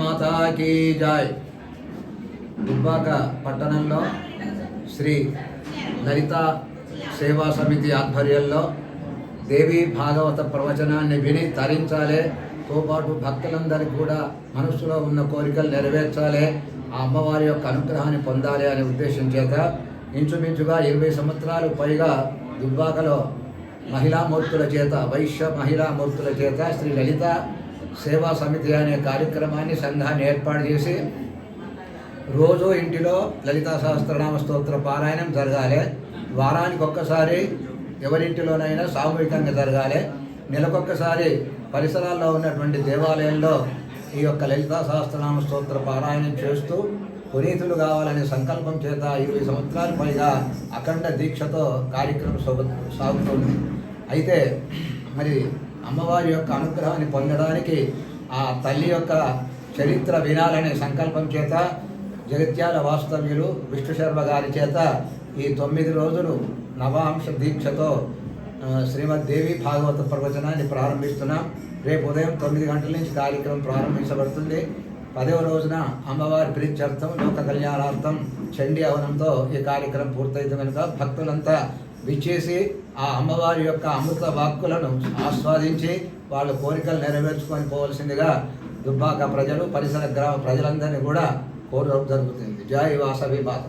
మాతాకి జాయ్. దుబ్బాక పట్టణంలో శ్రీ లలిత సేవా సమితి ఆధ్వర్యంలో దేవి భాగవత ప్రవచనాన్ని విని తరించాలే. తోపాటు భక్తులందరికీ కూడా మనసులో ఉన్న కోరికలు నెరవేర్చాలి. ఆ అమ్మవారి యొక్క అనుగ్రహాన్ని పొందాలి అనే ఉద్దేశం చేత ఇంచుమించుగా ఇరవై సంవత్సరాలు పైగా దుబ్బాకలో మహిళామూర్తుల చేత వైశ్య మహిళామూర్తుల చేత శ్రీ లలిత సేవా సమితి అనే కార్యక్రమాన్ని సంఘాన్ని ఏర్పాటు చేసి రోజు ఇంటిలో లలితా సహస్రనామ స్తోత్ర పారాయణం జరగాలి. వారానికి ఒక్కసారి ఎవరింటిలోనైనా సామూహికంగా జరగాలి. నెలకొక్కసారి పరిసరాల్లో ఉన్నటువంటి దేవాలయంలో ఈ యొక్క లలితా సహస్రనామ స్తోత్ర పారాయణం చేస్తూ పునీతులు కావాలనే సంకల్పం చేత ఇరవై సంవత్సరాల పైగా అఖండ దీక్షతో కార్యక్రమం సాగుతుంది. అయితే మరి అమ్మవారి యొక్క అనుగ్రహాన్ని పొందడానికి ఆ తల్లి యొక్క చరిత్ర వినాలనే సంకల్పం చేత జగత్యాల వాస్తవ్యులు విష్ణు శర్మ గారి చేత ఈ తొమ్మిది రోజులు నవాంశ దీక్షతో శ్రీమద్దేవి శ్రీమద్ దేవి భాగవత ప్రవచనాన్ని ప్రారంభిస్తున్నాం. రేపు ఉదయం తొమ్మిది గంటల నుంచి కార్యక్రమం ప్రారంభించబడుతుంది. పదవ రోజున అమ్మవారి ప్రీత్యర్థం లోక కళ్యాణార్థం చండీ అవనంతో ఈ కార్యక్రమం పూర్తయితే కనుక భక్తులంతా విచ్చేసి ఆ అమ్మవారి యొక్క అమృత వాక్కులను ఆస్వాదించి వాళ్ళ కోరికలు నెరవేర్చుకొని పోవలసిందిగా దుబ్బాక ప్రజలు పరిసర గ్రామ ప్రజలందరినీ కూడా కోరడం జరుగుతుంది. జై వాసవి మాత.